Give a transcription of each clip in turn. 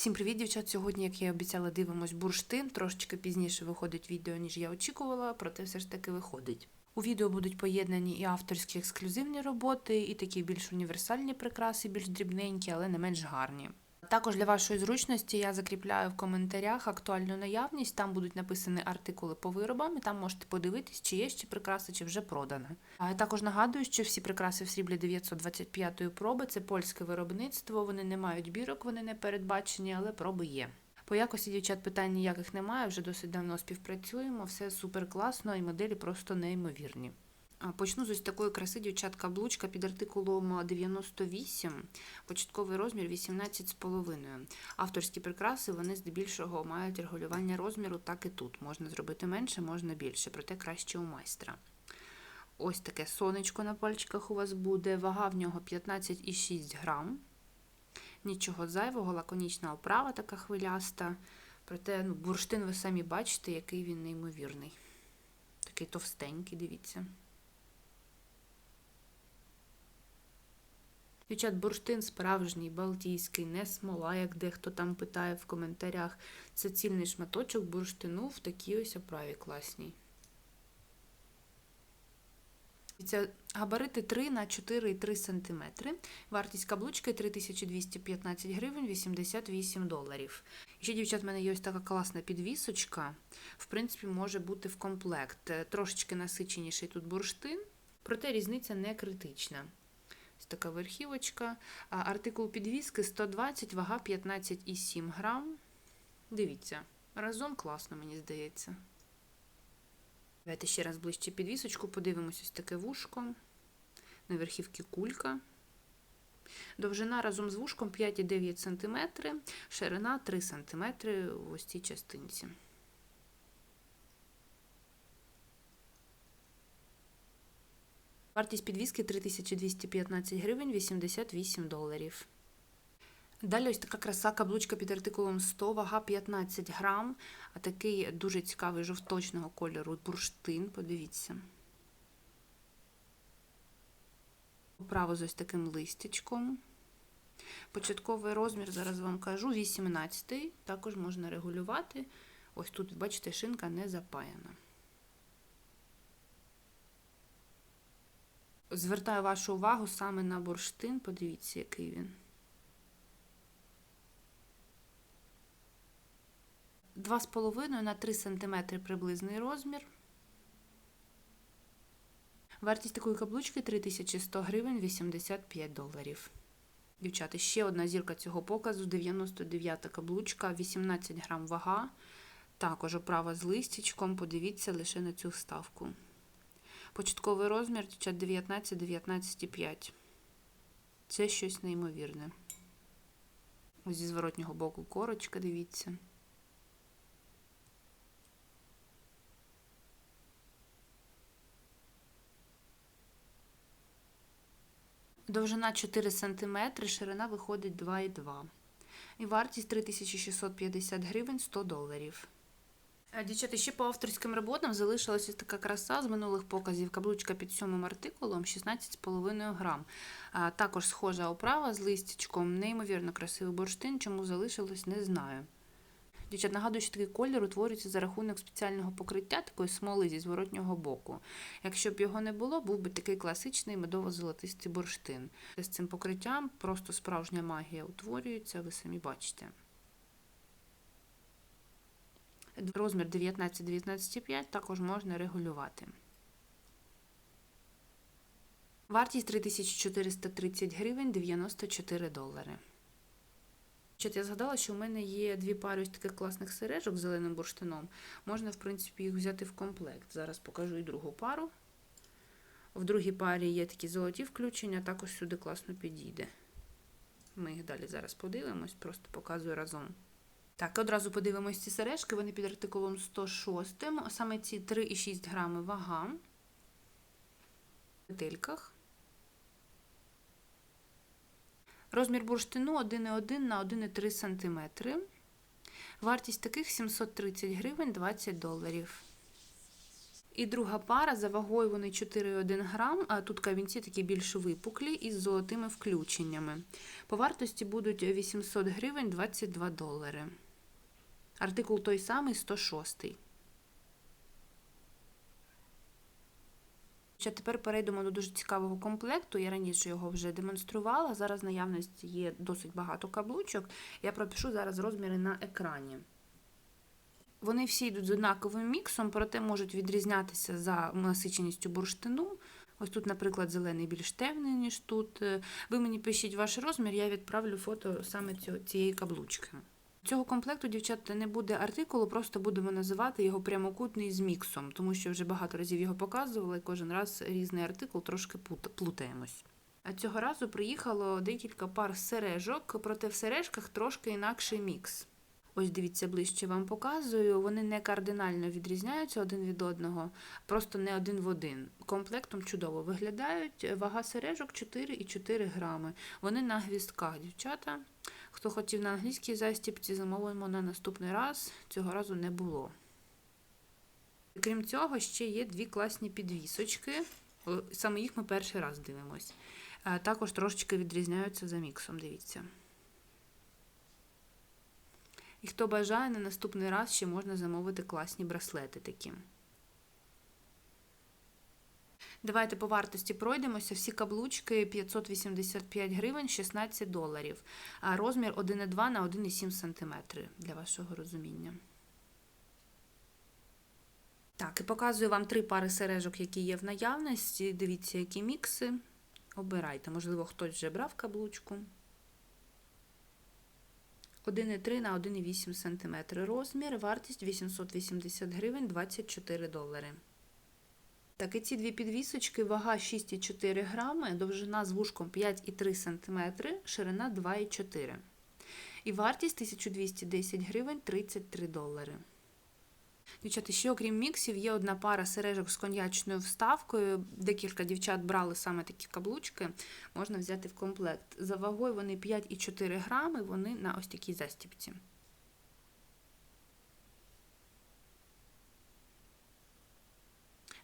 Всім привіт, дівчат! Сьогодні, як я і обіцяла, дивимось бурштин. Трошечки пізніше виходить відео, ніж я очікувала, проте все ж таки виходить. У відео будуть поєднані і авторські ексклюзивні роботи, і такі більш універсальні прикраси, більш дрібненькі, але не менш гарні. Також для вашої зручності я закріпляю в коментарях актуальну наявність. Там будуть написані артикули по виробам, і там можете подивитись, чи є ще прикраси, чи вже продано. А також нагадую, що всі прикраси в сріблі 925 проби це польське виробництво. Вони не мають бірок, вони не передбачені, але проби є. По якості дівчат питань ніяких немає, вже досить давно співпрацюємо, все супер класно і моделі просто неймовірні. Почну з ось такої краси дівчат-каблучка під артикулом 98, початковий розмір 18,5. Авторські прикраси вони здебільшого мають регулювання розміру, так і тут. Можна зробити менше, можна більше, проте краще у майстра. Ось таке сонечко на пальчиках у вас буде. Вага в нього 15,6 грам. Нічого зайвого, лаконічна оправа така хвиляста. Проте ну, бурштин ви самі бачите, який він неймовірний. Такий товстенький, дивіться. Дівчат, бурштин справжній, балтійський, не смола, як дехто там питає в коментарях. Це цільний шматочок бурштину в такій ось оправі класній. Це габарити 3 на 4,3 см. Вартість каблучки 3215 гривень 88 доларів. Ще, дівчат, в мене є ось така класна підвісочка. В принципі, може бути в комплект. Трошечки насиченіший тут бурштин, проте різниця не критична. Така верхівочка. Артикул підвіски 120, вага 15,7 грам. Дивіться, разом класно, мені здається. Давайте ще раз ближче підвісочку, подивимось ось таке вушко. На верхівці кулька. Довжина разом з вушком 5,9 см, ширина 3 см в ось цій частинці. Вартість підвіски 3215 гривень 88 доларів. Далі ось така краса каблучка під артикулом 100, вага 15 грам, а такий дуже цікавий жовточного кольору бурштин, подивіться. Оправу з ось таким листячком. Початковий розмір, зараз вам кажу, 18 також можна регулювати. Ось тут, бачите, шинка не запаяна. Звертаю вашу увагу саме на бурштин, подивіться, який він. 2,5 на 3 см приблизний розмір. Вартість такої каблучки 3100 гривень 85 доларів. Дівчата, ще одна зірка цього показу 99 каблучка, 18 грам вага. Також оправа з листячком. Подивіться лише на цю вставку. Початковий розмір дівчат 19-19,5. Це щось неймовірне. Ось зі зворотнього боку корочка, дивіться. Довжина 4 см, ширина виходить 2,2 І вартість 3650 гривень 100 доларів. Дівчата, ще по авторським роботам залишилася така краса з минулих показів. Каблучка під сьомим артикулом 16,5 грам. Також схожа оправа з листячком, неймовірно красивий бурштин. Чому залишилось, не знаю. Дівчат, нагадую, що такий колір утворюється за рахунок спеціального покриття такої смоли зі зворотнього боку. Якщо б його не було, був би такий класичний медово-золотистий бурштин. З цим покриттям просто справжня магія утворюється, ви самі бачите. Розмір 19-19,5 також можна регулювати. Вартість 3430 гривень 94 долари. Чот, я згадала, що в мене є дві пари ось таких класних сережок з зеленим бурштином. Можна, в принципі, їх взяти в комплект. Зараз покажу і другу пару. В другій парі є такі золоті включення, також сюди класно підійде. Ми їх далі зараз подивимось, просто показую разом. Так, одразу подивимось ці сережки, вони під артикулом 106, саме ці 3,6 грами вага. В петельках. Розмір бурштину 1,1 на 1,3 см. Вартість таких 730 гривень 20 доларів. І друга пара за вагою вони 4,1 грам, а тут камінці такі більш випуклі із золотими включеннями. По вартості будуть 800 гривень 22 долари. Артикул той самий 106. Ще тепер перейдемо до дуже цікавого комплекту. Я раніше його вже демонструвала. Зараз наявності є досить багато каблучок. Я пропишу зараз розміри на екрані. Вони всі йдуть з однаковим міксом, проте можуть відрізнятися за насиченістю бурштину. Ось тут, наприклад, зелений більш темний, ніж тут. Ви мені пишіть ваш розмір, я відправлю фото саме цієї каблучки. Цього комплекту, дівчата, не буде артикулу, просто будемо називати його прямокутний з міксом, тому що вже багато разів його показували, і кожен раз різний артикул трошки плутаємось. А цього разу приїхало декілька пар сережок, проте в сережках трошки інакший мікс. Ось дивіться, ближче вам показую. Вони не кардинально відрізняються один від одного, просто не один в один. Комплектом чудово виглядають. Вага сережок 4,4 грами. Вони на гвістках, дівчата. Хто хотів на англійській застіпці, замовимо на наступний раз. Цього разу не було. Крім цього, ще є дві класні підвісочки. Саме їх ми перший раз дивимось. Також трошечки відрізняються за міксом, дивіться. І хто бажає, на наступний раз ще можна замовити класні браслети такі. Давайте по вартості пройдемося. Всі каблучки 585 гривень 16 доларів. А розмір 1,2 на 1,7 см для вашого розуміння. Так, і показую вам три пари сережок, які є в наявності. Дивіться, які мікси. Обирайте, можливо, хтось вже брав каблучку. 1,3 на 1,8 см розмір, вартість 880 гривень 24 долари. Так, і ці дві підвісочки, вага 6,4 грами, довжина з вушком 5,3 см, ширина 2,4 І вартість 1210 гривень 33 долари. Дівчата, ще окрім міксів, є одна пара сережок з коньячною вставкою. Декілька дівчат брали саме такі каблучки, можна взяти в комплект. За вагою вони 5,4 грами, вони на ось такій застіпці.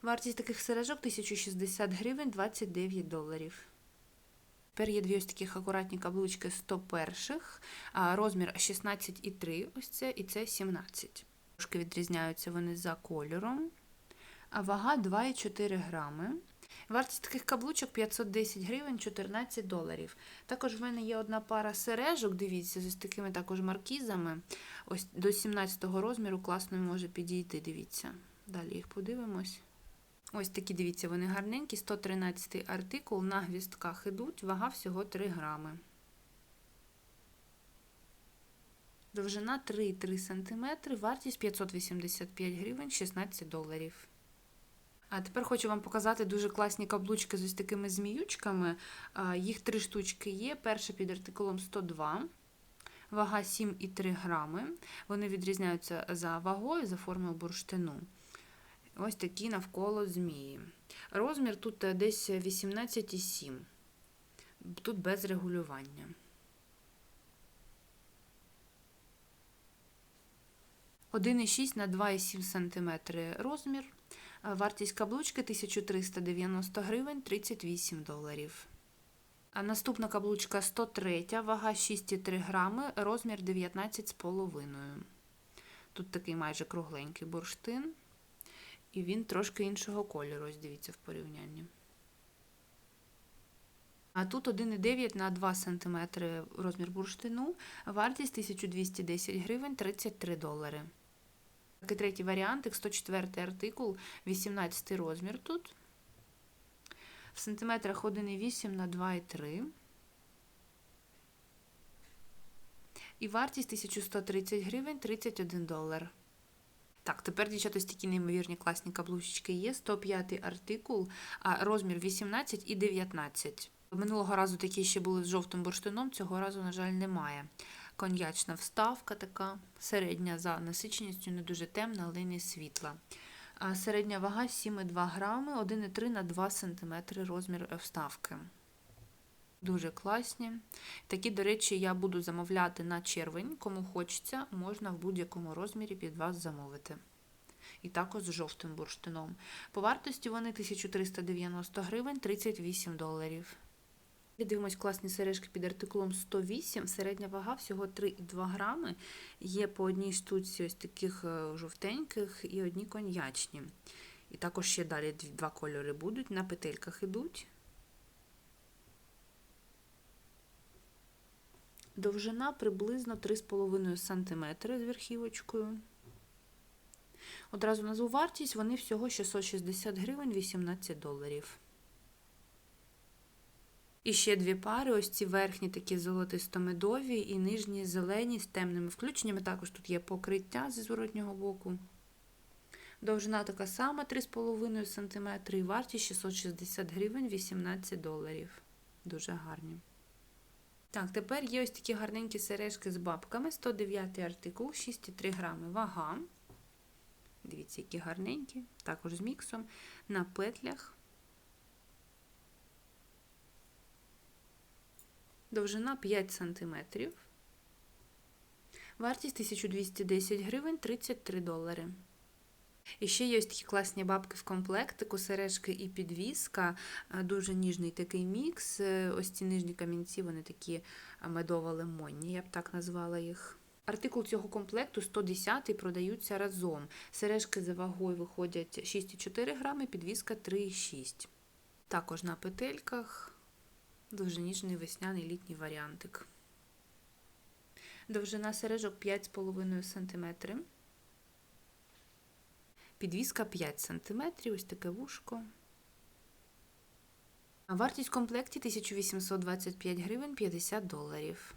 Вартість таких сережок 1060 гривень 29 доларів. Тепер є дві ось таких акуратні каблучки 101, розмір 16,3, ось це і це 17. Трошки відрізняються вони за кольором. А вага 2,4 грами. Вартість таких каблучок 510 гривень 14 доларів. Також в мене є одна пара сережок, дивіться, з такими також маркізами. Ось До 17 розміру класно може підійти, дивіться. Далі їх подивимось. Ось такі, дивіться, вони гарненькі, 113 артикул, на гвістках ідуть, вага всього 3 грами. Довжина 3,3 см, вартість 585 гривень 16 доларів. А тепер хочу вам показати дуже класні каблучки з ось такими зміючками. Їх три штучки є. Перша під артикулом 102, вага 7,3 грами. Вони відрізняються за вагою, за формою бурштину. Ось такі навколо змії. Розмір тут десь 18,7. Тут без регулювання. 1,6 на 2,7 см розмір. Вартість каблучки 1390 гривень 38 доларів. А наступна каблучка 103, вага 6,3 грами, розмір 19,5. Тут такий майже кругленький бурштин. І він трошки іншого кольору, ось дивіться в порівнянні. А тут 1,9 на 2 см розмір бурштину, вартість 1210 гривень 33 долари. Так І третій варіант, 104 артикул, 18 розмір тут. В сантиметрах 1,8 на 2,3. І вартість 1130 гривень 31 долар. Так, тепер, дівчата, такі неймовірні класні каблучечки є. 105 артикул, а розмір 18 і 19. Минулого разу такі ще були з жовтим бурштином, цього разу, на жаль, немає коньячна вставка така, середня за насиченістю, не дуже темна, але не світла. Середня вага 7,2 грами, 1,3 на 2 см розмір вставки. Дуже класні. Такі, до речі, я буду замовляти на червень. Кому хочеться, можна в будь-якому розмірі під вас замовити. і також з жовтим бурштином. По вартості вони 1390 гривень 38 доларів. Дивимось класні сережки під артикулом 108, середня вага всього 3,2 грами. Є по одній штуці ось таких е, жовтеньких і одні коньячні. І також ще далі два кольори будуть, на петельках ідуть. Довжина приблизно 3,5 см з верхівочкою. Одразу назву вартість, вони всього 660 гривень 18 доларів. І ще дві пари, ось ці верхні такі золотисто-медові і нижні зелені з темними включеннями. Також тут є покриття зі зворотнього боку. Довжина така сама 3,5 см і вартість 660 гривень 18 доларів. Дуже гарні. Так, тепер є ось такі гарненькі сережки з бабками. 109 артикул, 6,3 грами. Вага. Дивіться, які гарненькі, також з міксом. На петлях. Довжина 5 см. Вартість 1210 гривень 33 долари. І ще є ось такі класні бабки в комплектику, сережки і підвіска. Е, Дуже ніжний такий мікс. Е, Ось ці нижні камінці, вони такі медово-лимонні, я б так назвала їх. Артикул цього комплекту 110 продаються разом. Сережки за вагою виходять 6,4 грами, підвіска 3,6. Також на петельках дуже ніжний весняний літній варіантик. Довжина сережок 5,5 см. Підвіска 5 см, ось таке вушко. А Вартість в комплекті 1825 гривень 50 доларів.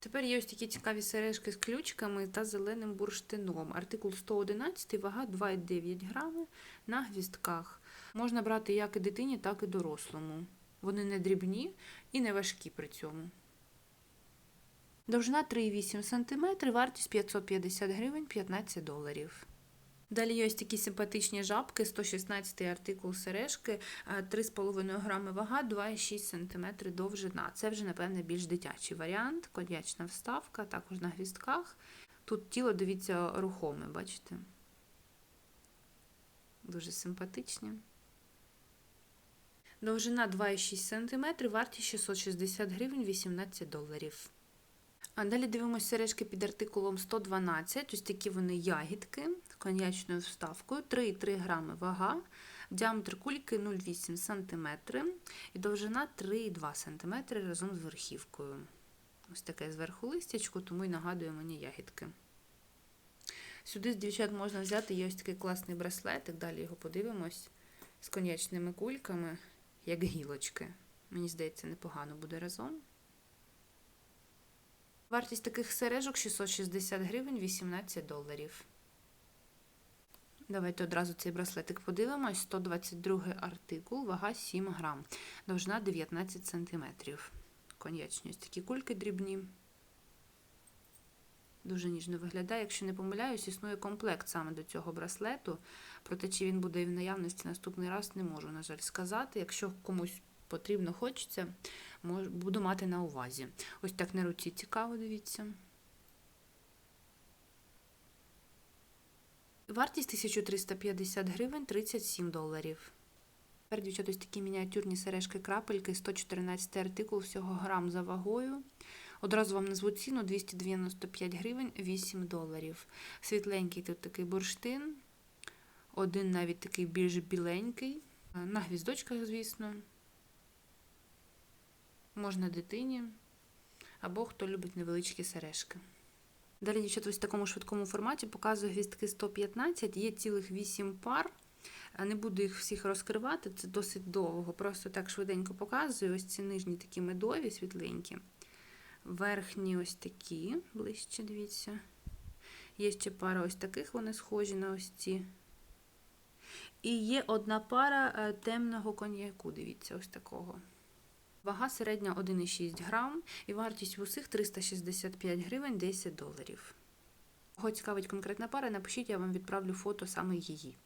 Тепер є ось такі цікаві сережки з ключками та зеленим бурштином. Артикул 111, вага 2,9 грами на гвістках. Можна брати як і дитині, так і дорослому. Вони не дрібні і не важкі при цьому. Довжина 3,8 см, вартість 550 гривень 15 доларів. Далі є ось такі симпатичні жабки, 116 артикул сережки, е, 3,5 грами вага, 2,6 см довжина. Це вже, напевне, більш дитячий варіант, коньячна вставка, також на гвістках. Тут тіло, дивіться, рухоме, бачите? Дуже симпатичні. Довжина 2,6 см, вартість 660 гривень 18 доларів. Далі дивимося сережки під артикулом 112. Ось такі вони ягідки з коньячною вставкою, 3,3 грами вага, діаметр кульки 0,8 см і довжина 3,2 см разом з верхівкою. Ось таке зверху листячко, тому і нагадує мені ягідки. Сюди з дівчат можна взяти є ось такий класний браслетик, далі його подивимось з коньячними кульками, як гілочки. Мені здається, непогано буде разом. Вартість таких сережок 660 гривень 18 доларів. Давайте одразу цей браслетик подивимось. 122 артикул, вага 7 грам, довжина 19 см. Коньячні ось такі кульки дрібні. Дуже ніжно виглядає. Якщо не помиляюсь, існує комплект саме до цього браслету. Проте, чи він буде в наявності наступний раз, не можу, на жаль, сказати. Якщо комусь потрібно, хочеться, буду мати на увазі. Ось так на руці цікаво, дивіться. Вартість 1350 гривень 37 доларів. Тепер, дівчата, ось такі мініатюрні сережки-крапельки, 114 артикул, всього грам за вагою. Одразу вам назву ціну 295 гривень 8 доларів. Світленький тут такий бурштин, один навіть такий більш біленький, на гвіздочках, звісно. Можна дитині або хто любить невеличкі сережки. Далі, дівчата, ось в такому швидкому форматі показую гвіздки 115, є цілих 8 пар. Не буду їх всіх розкривати, це досить довго. Просто так швиденько показую. Ось ці нижні такі медові, світленькі. Верхні ось такі, ближче, дивіться. Є ще пара ось таких, вони схожі на ось ці. І є одна пара е, темного коньяку, дивіться, ось такого. Вага середня 1,6 грам і вартість в усіх 365 гривень 10 доларів. Кого цікавить конкретна пара, напишіть, я вам відправлю фото саме її.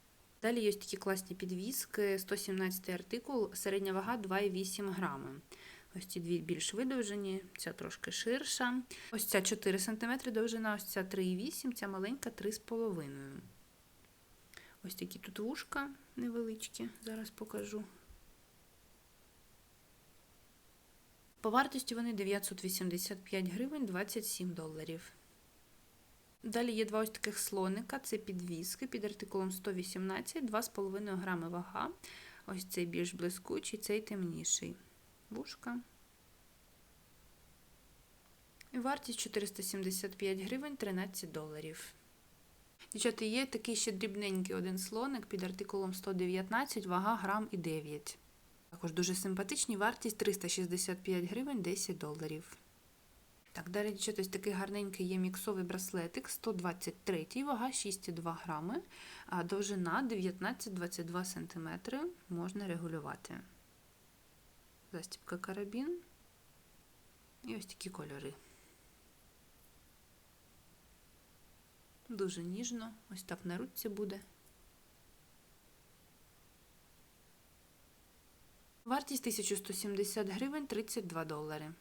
Далі є такі класні підвіски, 117 артикул, середня вага 2,8 грами. Ось ці дві більш видовжені, ця трошки ширша. Ось ця 4 см довжина, ось ця 3,8, ця маленька 3,5 Ось такі тут вушка невеличкі, зараз покажу. По вартості вони 985 гривень 27 доларів. Далі є два ось таких слоника, це підвіски під артикулом 118, 2,5 грами вага. Ось цей більш блискучий, цей темніший. Вушка. І вартість 475 гривень 13 доларів. Дівчата, є такий ще дрібненький один слоник під артикулом 119, вага грам і 9. Також дуже симпатичний, вартість 365 гривень 10 доларів. Так, далі дівчата, ось такий гарненький є міксовий браслетик 123, вага 6,2 грами, а довжина 19-22 см. Можна регулювати. Застібка карабін. І ось такі кольори. Дуже ніжно, ось так на руці буде. Вартість 1170 гривень 32 долари.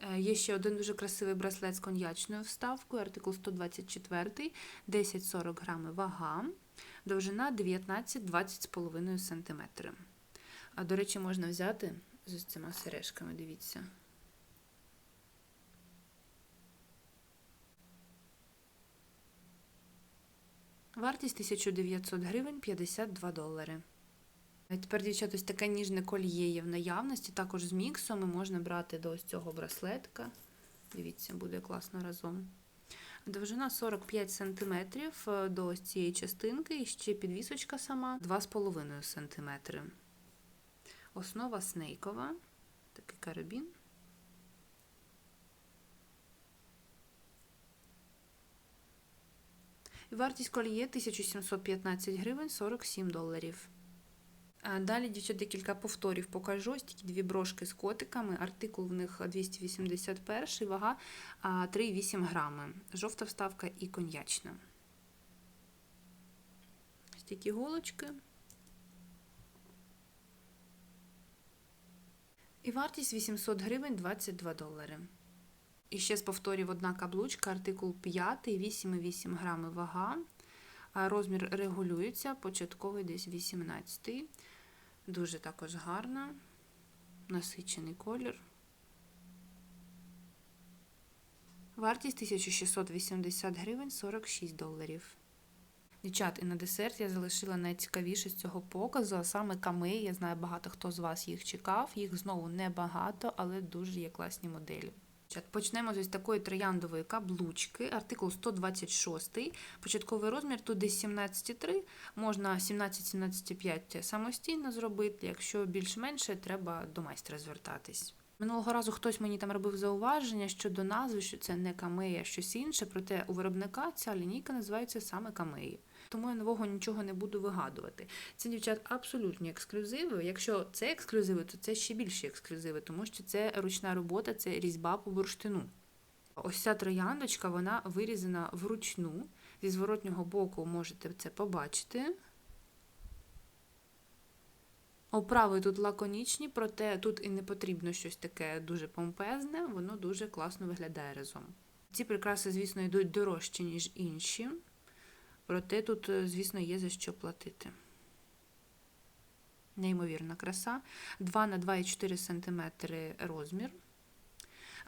Е, Є ще один дуже красивий браслет з коньячною вставкою, артикул 124, 10-40 грами вага, довжина 19-20,5 см. А, до речі, можна взяти з цими сережками, дивіться. Вартість 1900 гривень 52 долари. Тепер, дівчата, ось таке ніжне кольє є в наявності, також з міксом і можна брати до ось цього браслетка. Дивіться, буде класно разом. Довжина 45 см е, до ось цієї частинки, і ще підвісочка сама 2,5 см. Основа снейкова, такий карабін. Вартість коліє 1715 гривень 47 доларів. Далі, дівчат, декілька повторів покажу. Ось такі дві брошки з котиками. Артикул в них 281, вага 3,8 грами. Жовта вставка і коньячна. Ось такі голочки. І вартість 800 гривень 22 долари. І ще з повторів одна каблучка, артикул 5, 8,8 грами вага. Розмір регулюється, початковий десь 18. Дуже також гарна, насичений колір. Вартість 1680 гривень 46 доларів. Дівчат, і на десерт я залишила найцікавіше з цього показу, а саме камеї. Я знаю, багато хто з вас їх чекав. Їх знову небагато, але дуже є класні моделі. Почнемо з ось такої трояндової каблучки, артикул 126, початковий розмір тут десь 17,3, можна 17-17,5 самостійно зробити, якщо більш-менше, треба до майстра звертатись. Минулого разу хтось мені там робив зауваження щодо назви, що це не камея, а щось інше, проте у виробника ця лінійка називається саме камеї. Тому я нового нічого не буду вигадувати. Це, дівчат, абсолютні ексклюзиви. Якщо це ексклюзиви, то це ще більші ексклюзиви, тому що це ручна робота, це різьба по бурштину. Ось ця трояндочка, вона вирізана вручну. Зі зворотнього боку можете це побачити. Оправи тут лаконічні, проте тут і не потрібно щось таке дуже помпезне, воно дуже класно виглядає разом. Ці прикраси, звісно, йдуть дорожче, ніж інші. Проте тут, е, звісно, є за що платити. Неймовірна краса. 2 на 2,4 см розмір.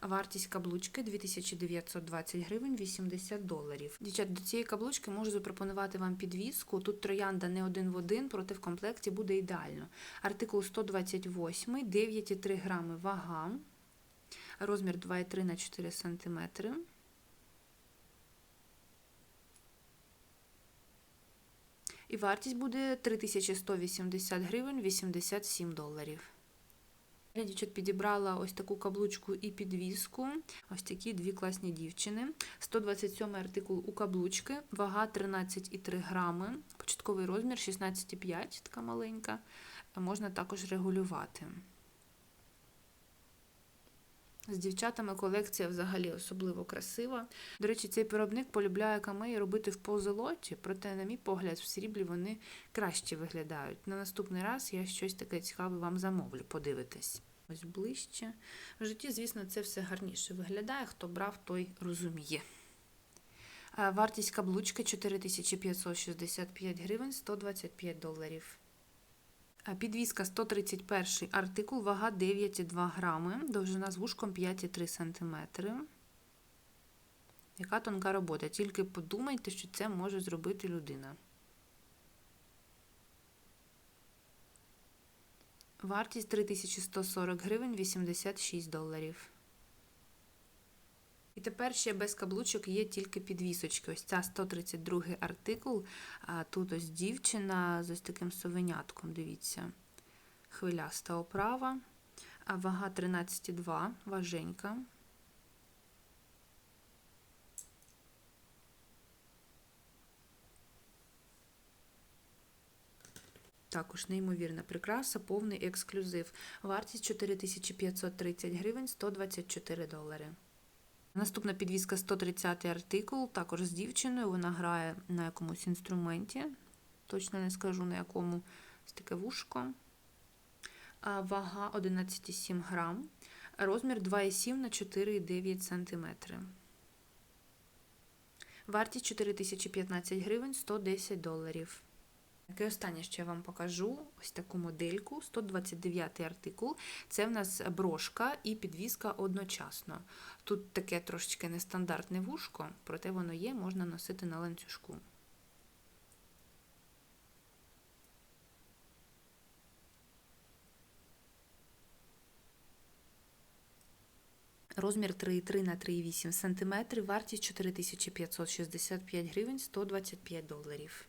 Вартість каблучки 2920 гривень 80 доларів. Дівчат, до цієї каблучки можу запропонувати вам підвіску. Тут троянда не один в один, проте в комплекті буде ідеально. Артикул 128, 9,3 грами вага, розмір 2,3 на 4 см. І вартість буде 3180 гривень 87 доларів. Я дівчат підібрала ось таку каблучку і підвіску. Ось такі дві класні дівчини. 127 артикул у каблучки, вага 13,3 грами, початковий розмір 16,5, така маленька. Можна також регулювати. З дівчатами колекція взагалі особливо красива. До речі, цей виробник полюбляє камеї робити в позолоті, проте, на мій погляд, в сріблі вони краще виглядають. На наступний раз я щось таке цікаве вам замовлю, подивитись. Ось ближче. В житті, звісно, це все гарніше виглядає. Хто брав, той розуміє. Е, Вартість каблучки 4565 гривень 125 доларів. Підвізка 131 артикул, вага 9,2 грами, довжина з вушком 5,3 см. Яка тонка робота. Тільки подумайте, що це може зробити людина. Вартість 3140 гривень 86 доларів. І тепер ще без каблучок є тільки підвісочки. Ось ця 132 артикул. Тут ось дівчина з ось таким совенятком, дивіться. Хвиляста оправа. А вага 13,2, важенька. Також неймовірна прикраса, повний ексклюзив. Вартість 4530 гривень 124 долари. Наступна підвізка 130 артикул, також з дівчиною. Вона грає на якомусь інструменті. Точно не скажу на якому Ось таке вушко. Вага 11,7 грам. Розмір 2,7 на 4,9 см. Вартість 4015 гривень 110 доларів. І останнє, що я вам покажу, ось таку модельку, 129 артикул. Це в нас брошка і підвіска одночасно. Тут таке трошечки нестандартне вушко, проте воно є, можна носити на ланцюжку. Розмір 3,3 на 3,8 см, вартість 4565 гривень 125 доларів.